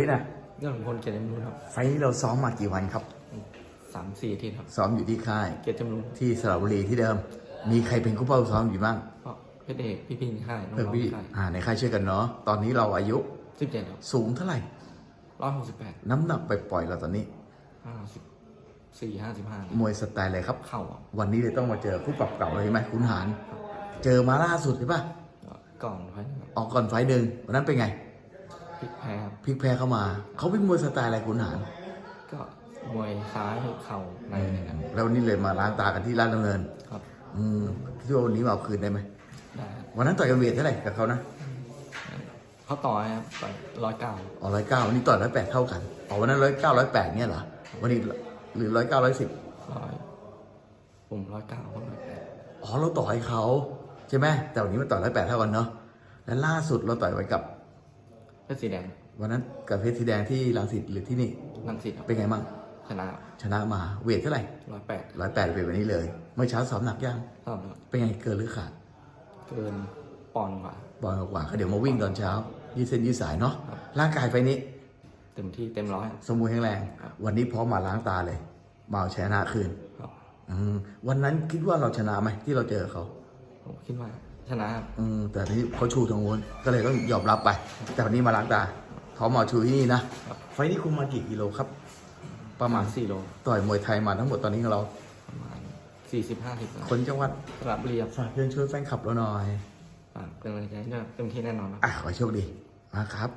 นี่นะเรื่องของคนเกียรติจำรูนครับ ไฟล์นี้เราซ้อมมากี่วันครับ สามสี่อาทิตย์ครับ ซ้อมอยู่ที่ค่าย เกียรติจำรูนที่สระบุรีที่เดิม มีใครเป็นคู่เป้าซ้อมอยู่บ้างก็เพชรเอกพี่พินค่ายน้องเพื่อๆพี่ค่ายอ่าในค่ายช่วยกันเนาะ ตอนนี้เราอายุสิบเจ็ดครับสูงเท่าไหร่ ร้อยหกสิบแปดน้ำหนักไปปล่อยๆเราตอนนี้ ห้าสิบสี่ห้าสิบห้ามวยสไตล์อะไรครับ เข่าอะวันนี้เลยต้องมาเจอคู่ปรับเก่าเลยใช่ไหมคุณหาร เจอมาล่าสุดใช่ปะก็ก่อนไฟล์นะครับออกก่อนไฟล์หนึ่งวันนั้นเป็นไง พลิกแพ้ครับพลิกแพ้เข้ามา เขาเป็นมวยสไตล์อะไรคุณหารก็มวยซ้ายเข่าในนะครับแล้ววันนี้เลยมาล้างตากันที่ร้านดำเนิน ครับอืมคิดว่าวันนี้มาเอาคืนได้ไหมได้ครับวันนั้นต่อยกันเวทเท่าไหร่กับเขานะเขาต่อยครับต่อยร้อยเก้าอ๋อร้อยเก้าวันนี้ต่อยร้อยแปดเท่ากันอ๋อวันนั้นร้อยเก้าร้อยแปดเนี่ยเหรอวันนี้หรือร้อยเก้าร้อยสิบร้อยผมร้อยเก้าเขาร้อยแปดอ๋อเราต่อยเขาใช่ไหมแต่วันนี้มันต่อยร้อยแปดเท่ากันเนาะและล่าสุดเราต่อยไปกับ เป็นสีแดงวันนั้นกับเพชรสีแดงที่รังสิตหรือที่นี่นังสิตครับเป็นไงบ้างชนะชนะมาเวทเท่าไหร่ร้อยแปดร้อยแปดเป็นวันนี้เลยเมื่อเช้าซ้อมหนักยังตอบครับเป็นไงเกินหรือขาดเกินปอนด์กว่าบอลกว่าก็เดี๋ยวมาวิ่งตอนเช้ายืดเส้นยืดสายเนาะครับร่างกายไปนี้เต็มที่เต็มร้อยสมบูรณ์แข็งแรงครับวันนี้พร้อมมาล้างตาเลยมาเอาชนะคืนครับอืมวันนั้นคิดว่าเราชนะไหมที่เราเจอเขาผมคิดว่า ชนะครับอืมแต่ที่เขาชูทางโน้นก็เลยต้องยอมรับไป แต่วันนี้มาล้างตาพร้อมมาชูที่นี่นะครับไฟล์นี้คุมมากี่กิโลครับ ประมาณสี่โลต่อยมวยไทยมาทั้งหมดตอนนี้ของเราประมาณสี่สิบห้าสิบคนจังหวัดสระบุรีครับฝากเชิญชวนแฟนคลับเราหน่อยฝากเป็นกำลังใจด้วยเต็มที่แน่นอนครับ อะขอให้โชคดีมาครับ